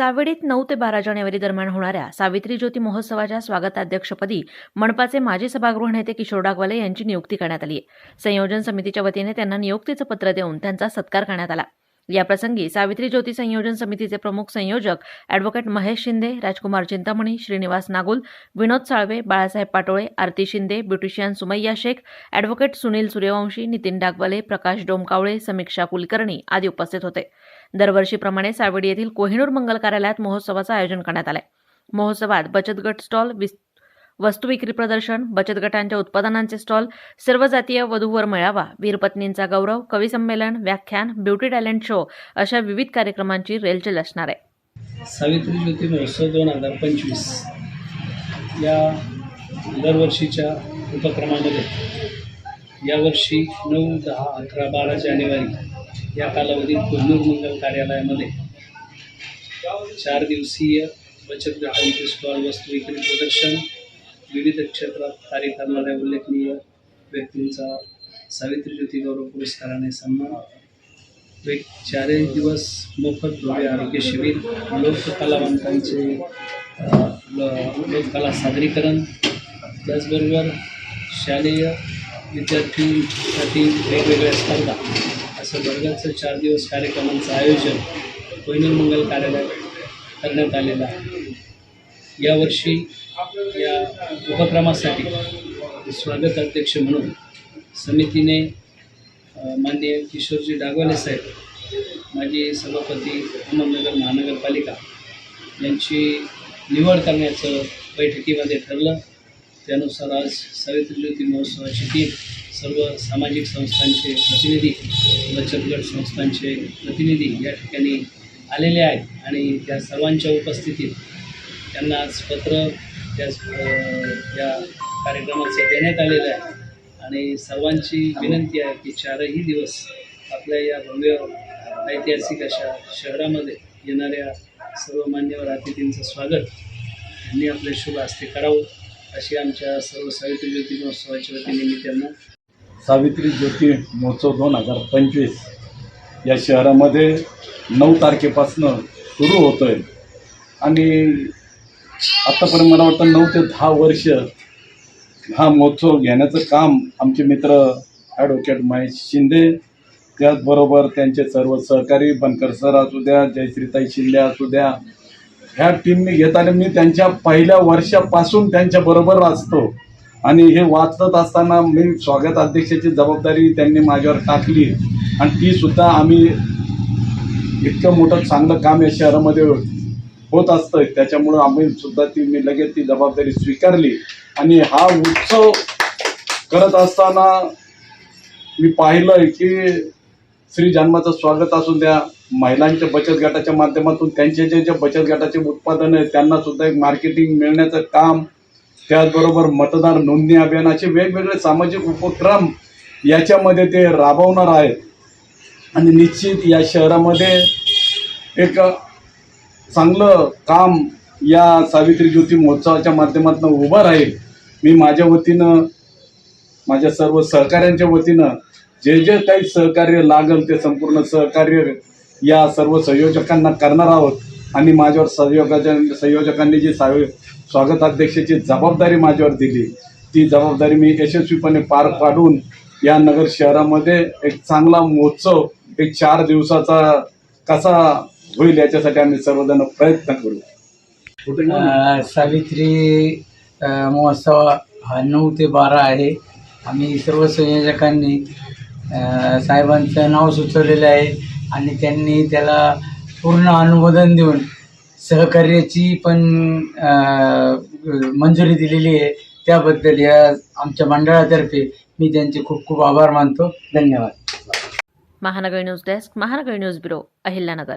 सावेडीत नऊ ते बारा जानेवारी दरम्यान होणाऱ्या सावित्री ज्योती महोत्सवाच्या स्वागताध्यक्षपदी मनपाचे माजी सभागृह नेते किशोर डागवाले यांची नियुक्ती करण्यात आली. आहे संयोजन समितीच्या वतीने त्यांना नियुक्तीचं पत्र देऊन त्यांचा सत्कार करण्यात आला. याप्रसंगी सावित्री ज्योती संयोजन समितीचे प्रमुख संयोजक advocate Mahesh Shinde Rajkumar Chintamani Shrinivas Nagul Vinod Salve Balasaheb Patole Aarti Shinde beautician Sumayya Shaikh advocate Sunil Suryavanshi Nitin Dagwale Prakash Domkawale Samiksha Kulkarni आदी उपस्थित होते. दरवर्षीप्रमाणे सावडी येथील कोहिनूर मंगल कार्यालयात महोत्सवाचं आयोजन करण्यात आलंय. महोत्सवात बचत गट स्टॉल विस- वस्तू विक्री प्रदर्शन बचत गटांच्या उत्पादनांचे स्टॉल सर्व जातीय वधूवर मेळावा वीरपत्नींचा गौरव कवी संमेलन व्याख्यान ब्युटी टॅलेंट शो अशा विविध कार्यक्रमांची रेलचेल असणार आहे. सावित्री ज्योती महोत्सव दोन हजार पंचवीस या दरवर्षीच्या उपक्रमामध्ये यावर्षी नऊ दहा अकरा बारा जानेवारी या कालावधीत कोहिनूर मंगल कार्यालयामध्ये चार दिवसीय बचत गटांचे स्टॉल वस्तू विक्री प्रदर्शन विविध क्षेत्रात कार्य करणाऱ्या उल्लेखनीय व्यक्तींचा सावित्री ज्योती गौरव पुरस्काराने सन्मान. एक चारही दिवस मोफत भव्य आरोग्य शिबिर लोककलावंतांचे लोककला सादरीकरण. त्याचबरोबर शालेय विद्यार्थ्यांसाठी वेगवेगळ्या स्पर्धा. असं वर्गाचं चार दिवस कार्यक्रमांचं आयोजन कोहिनूर मंगल कार्यालयात करण्यात आलेलं आहे. यावर्षी या उपक्रमासाठी स्वागत अध्यक्ष म्हणून समितीने माननीय किशोरजी डागवाले साहेब माजी सभापती अहमदनगर महानगरपालिका यांची निवड करण्याचं बैठकीमध्ये ठरलं. त्यानुसार आज सावित्री ज्योती महोत्सवाची टीम सर्व सामाजिक संस्थांचे प्रतिनिधी बचत गट संस्थांचे प्रतिनिधी या ठिकाणी आलेले आहेत आणि त्या सर्वांच्या उपस्थितीत त्यांना आज पत्र त्या या कार्यक्रमाचं देण्यात आलेलं आहे. आणि सर्वांची विनंती आहे की चारही दिवस आपल्या या भव्य ऐतिहासिक अशा शहरामध्ये येणाऱ्या सर्व मान्यवर अतिथींचं स्वागत. त्यांनी आपले शुभ हस्ते करावं अशी आमच्या सर्व सावित्री ज्योतिमहोत्सवाच्या वतीने मी त्यांना सावित्री ज्योती महोत्सव दोन हजार पंचवीस या शहरामध्ये नऊ तारखेपासनं सुरू होतो आहे आणि आत्तापर्यंत मला वाटतं नऊ ते दहा वर्ष हा महोत्सव घेण्याचं काम आमचे मित्र ॲडव्होकेट महेश शिंदे त्याचबरोबर त्यांचे सर्व सहकारी बनकर सर असू द्या जयश्रीताई शिंदे असू द्या ह्या टीमने घेताना मी त्यांच्या पहिल्या वर्षापासून त्यांच्याबरोबर असतो. आणि हे वाचत असताना मी स्वागत अध्यक्षाची जबाबदारी त्यांनी माझ्यावर टाकली. आणि ती सुद्धा आम्ही इतकं मोठं चांगलं काम या शहरामध्ये होत असतं त्याच्यामुळं आम्ही सुद्धा ती मी लगेच ती जबाबदारी स्वीकारली. आणि हा उत्सव करत असताना मी पाहिलं की श्री जन्माचं स्वागत असून द्या महिलांच्या बचत गटाच्या माध्यमातून त्यांचे जे जे बचत गटाचे उत्पादन आहे त्यांना सुद्धा एक मार्केटिंग मिळण्याचं काम त्याचबरोबर मतदार नोंदणी अभियान असे वेगवेगळे सामाजिक उपक्रम याच्यामध्ये ते राबवणार आहेत. आणि निश्चित या शहरामध्ये एक चांगलं काम या सावित्री ज्योती महोत्सवाच्या माध्यमातून उभं राहील. मी माझ्या वतीनं माझ्या सर्व सहकाऱ्यांच्या वतीनं जे जे काही सहकार्य लागेल ते संपूर्ण सहकार्य या सर्व संयोजकांना करणार आहोत. आणि माझ्यावर संयोगाच्या संयोजकांनी जी साव स्वागताध्यक्षाची जबाबदारी माझ्यावर दिली ती जबाबदारी मी यशस्वीपणे पार पाडून या नगर शहरामध्ये एक चांगला महोत्सव एक चार दिवसाचा कसा होईल याच्यासाठी आम्ही सर्वजण प्रयत्न करू. सावित्री महोत्सव हा नऊ ते बारा आहे. आम्ही सर्व संयोजकांनी साहेबांचं नाव सुचवलेलं आहे आणि त्यांनी त्याला पूर्ण अनुमोदन देऊन सहकार्याची पण अ, मंजुरी दिलेली आहे. त्याबद्दल या आमच्या मंडळातर्फे मी त्यांचे खूप खूप आभार मानतो. धन्यवाद. Mahanagar news desk Mahanagar news bureau Ahilyanagar.